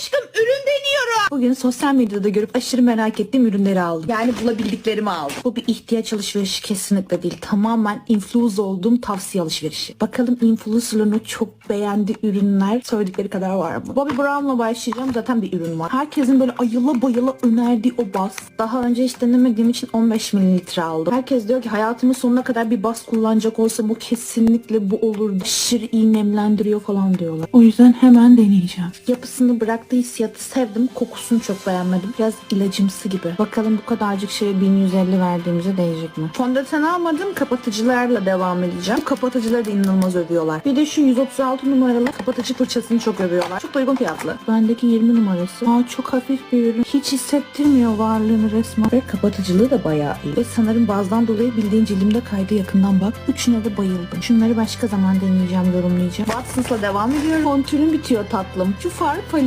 aşkım ürün deniyorum. Bugün sosyal medyada görüp aşırı merak ettiğim ürünleri aldım. Yani bulabildiklerimi aldım. Bu bir ihtiyaç alışverişi kesinlikle değil. Tamamen influence olduğum tavsiye alışverişi. Bakalım influencerların o çok beğendiği ürünler söyledikleri kadar var mı? Bobby Brown'la başlayacağım. Zaten bir ürün var. Herkesin böyle ayıla bayıla önerdiği o bas. Daha önce hiç denemediğim için 15 mililitre aldım. Herkes diyor ki hayatımın sonuna kadar bir bas kullanacak olsam bu kesinlikle bu olur. Aşırı iyi nemlendiriyor falan diyorlar. O yüzden hemen deneyeceğim. Yapısını bıraktığı hissiyatı sevdim. Kokusunu çok beğenmedim. Biraz ilacımsı gibi. Bakalım bu kadarcık şeye 1150 verdiğimize değecek mi? Fondöten almadım. Kapatıcılarla devam edeceğim. Bu kapatıcıları da inanılmaz övüyorlar. Bir de şu 136 numaralı kapatıcı fırçasını çok övüyorlar. Çok da uygun fiyatlı. Bendeki 20 numarası. Aa çok hafif bir ürün. Hiç hissettirmiyor varlığını resmen. Ve kapatıcılığı da bayağı iyi. Ve sanırım bazdan dolayı bildiğin cildimde kaydı yakından bak. Üçüne de bayıldım. Şunları başka zaman deneyeceğim, yorumlayacağım. Watsons'la devam ediyorum. Kontürüm bitiyor tatlım. Şu far paleti